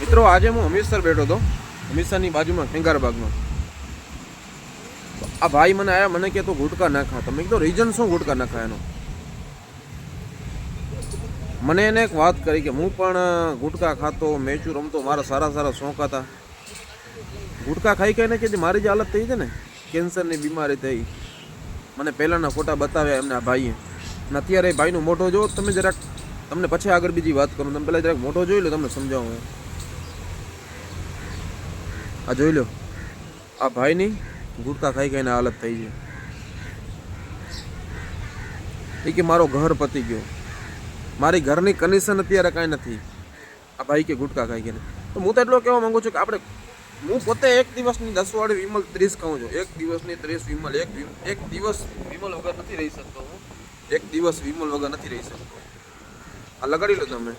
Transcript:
મિત્રો, આજે હું હમીરસર બેઠો હતો. હમીરસરની બાજુમાં ખેંગારબાગમાં આ ભાઈ મને આવ્યા મને કે તું ગુટકા ના ખા. તમે કીધું રીઝન શું ગુટકા ના ખા એનો મને એને એક વાત કરી કે હું પણ ગુટકા ખાતો, મેચું રમતો, મારા સારા સારા શોખ હતા. ગુટકા ખાઈ ખાઈને કે મારી જે હાલત થઈ છે ને, કેન્સરની બીમારી થઈ. મને પહેલાંના ફોટા બતાવ્યા એમને ભાઈએ. અને અત્યારે ભાઈનું મોઢો જો તમે જરાક, તમને પછી આગળ બીજી વાત કરું. તમે પહેલાં જરાક મોઢો જોઈ લો, તમને સમજાવું આ જોઈ લો. આ ભાઈની ગુટકા ખાઈ ખાઈને હાલત થઈ છે એ કે મારો ઘર પતી ગયો. મારી ઘરની કન્ડિશન અત્યારે કાંઈ નથી. આ ભાઈ કે ગુટકા ખાઈ ગઈને તો હું તો એટલો કહેવા માંગુ છું કે આપણે, હું પોતે એક દિવસની દસ વાળી વિમલ ત્રીસ ખાઉં છું. એક દિવસની ત્રીસ વિમલ, એક એક દિવસ વિમલ વગર નથી રહી શકતો હું. એક દિવસ વિમલ વગર નથી રહી શકતો. આ લગાડી લો તમે.